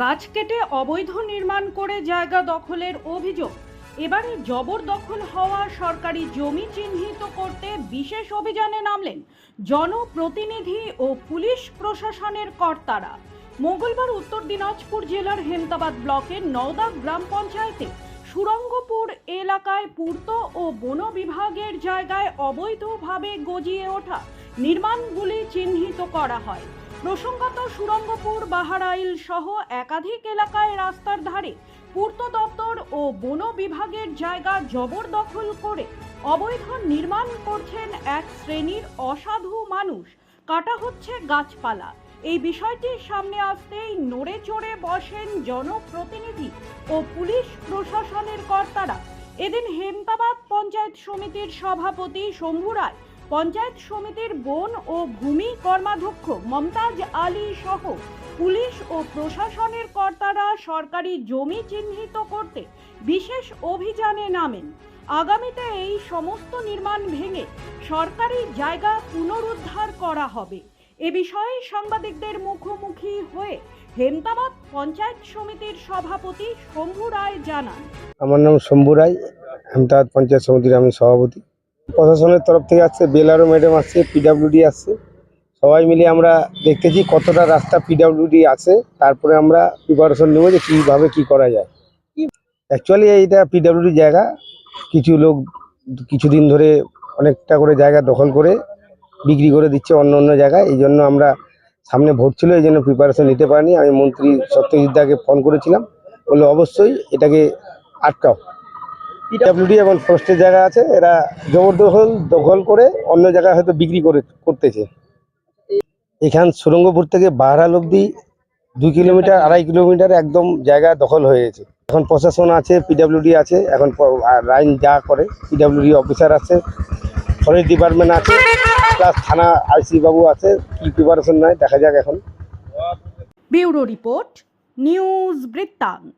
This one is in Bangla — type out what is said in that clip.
গাছ কেটে অবৈধ নির্মাণ করে জায়গা দখলের অভিযোগ। এবারে জবরদখল হওয়া সরকারি জমি চিহ্নিত করতে বিশেষ অভিযানে নামলেন জনপ্রতিনিধি ও পুলিশ প্রশাসনের কর্তারা। মঙ্গলবার উত্তর দিনাজপুর জেলার হেমতাবাদ ব্লকের নওদা গ্রাম পঞ্চায়েতে সুরঙ্গপুর এলাকায় পূর্ত ও বন বিভাগের জায়গায় অবৈধভাবে গজিয়ে ওঠা নির্মাণগুলি চিহ্নিত করা হয়। প্রসঙ্গত সুরঙ্গপুর বাহারাইল সহ একাধিক এলাকায় রাস্তার ধারে পূর্ত দপ্তর ও বন বিভাগের জায়গা জবরদখল করে অবৈধ নির্মাণ করছেন এক শ্রেণির অসাধু মানুষ। কাটা হচ্ছে গাছপালা। এই বিষয়টি সামনে আসতেই নড়ে চড়ে বসেন জনপ্রতিনিধি ও পুলিশ প্রশাসনের কর্তারা। এদিন হেমতাবাদ পঞ্চায়েত সমিতির সভাপতি শম্ভু রায় পঞ্চায়েত সমিতির বন ও ভূমি কর্মাধ্যক্ষ মমতাজ আলী সহ পুলিশ ও প্রশাসনের কর্তারা সরকারি জমি চিহ্নিত করতে বিশেষ অভিযানে নামেন। আগামীতে এই সমস্ত নির্মাণ ভেঙে সরকারি জায়গা পুনরুদ্ধার করা হবে। এ বিষয়ে সাংবাদিকদের মুখোমুখি হয়ে হেমতাবাদ পঞ্চায়েত সমিতির সভাপতি শম্ভু রায় জানান। আমার নাম শম্ভু রায় আহমেদাবাদ পঞ্চায়েত সমিতির আমি সভাপতি। প্রশাসনের তরফ থেকে আসছে বেলারও ম্যাডাম আসছে পিডাব্লিউডি আসছে। সবাই মিলে আমরা দেখতেছি কতটা রাস্তা পিডাব্লিউডি আছে, তারপরে আমরা প্রিপারেশন নেব যে কীভাবে কী করা যায়। অ্যাকচুয়ালি এইটা পিডাব্লিউডি জায়গা, কিছু লোক কিছুদিন ধরে অনেকটা করে জায়গা দখল করে বিক্রি করে দিচ্ছে অন্য অন্য জায়গায়, এই জন্য আমরা সামনে ভোট ছিল, এই জন্য প্রিপারেশন নিতে পারিনি। আমি মন্ত্রী সত্যজিৎ দাকে ফোন করেছিলাম, বলল, অবশ্যই এটাকে আটকাও। পিডাব্লিউডি এবং ফরেস্টের জায়গা আছে, এরা জবরদখল, দখল করে অন্য জায়গায় হয়তো বিক্রি করে, করতেছে। এখান সুরঙ্গপুর থেকে বাহারাল অব্দি দুই কিলোমিটার, আড়াই কিলোমিটার একদম জায়গা দখল হয়েছে এখন প্রশাসন আছে পিডাব্লিউডি আছে, এখন লাইন যা করে পিডাব্লিউডি অফিসার আছে ফরেস্ট ডিপার্টমেন্ট আছে প্লাস থানা আইসি বাবু আছে, কি প্রিপারেশন নেয় দেখা যাক এখন। ব্যুরো রিপোর্ট, নিউজ বৃত্তান্ত.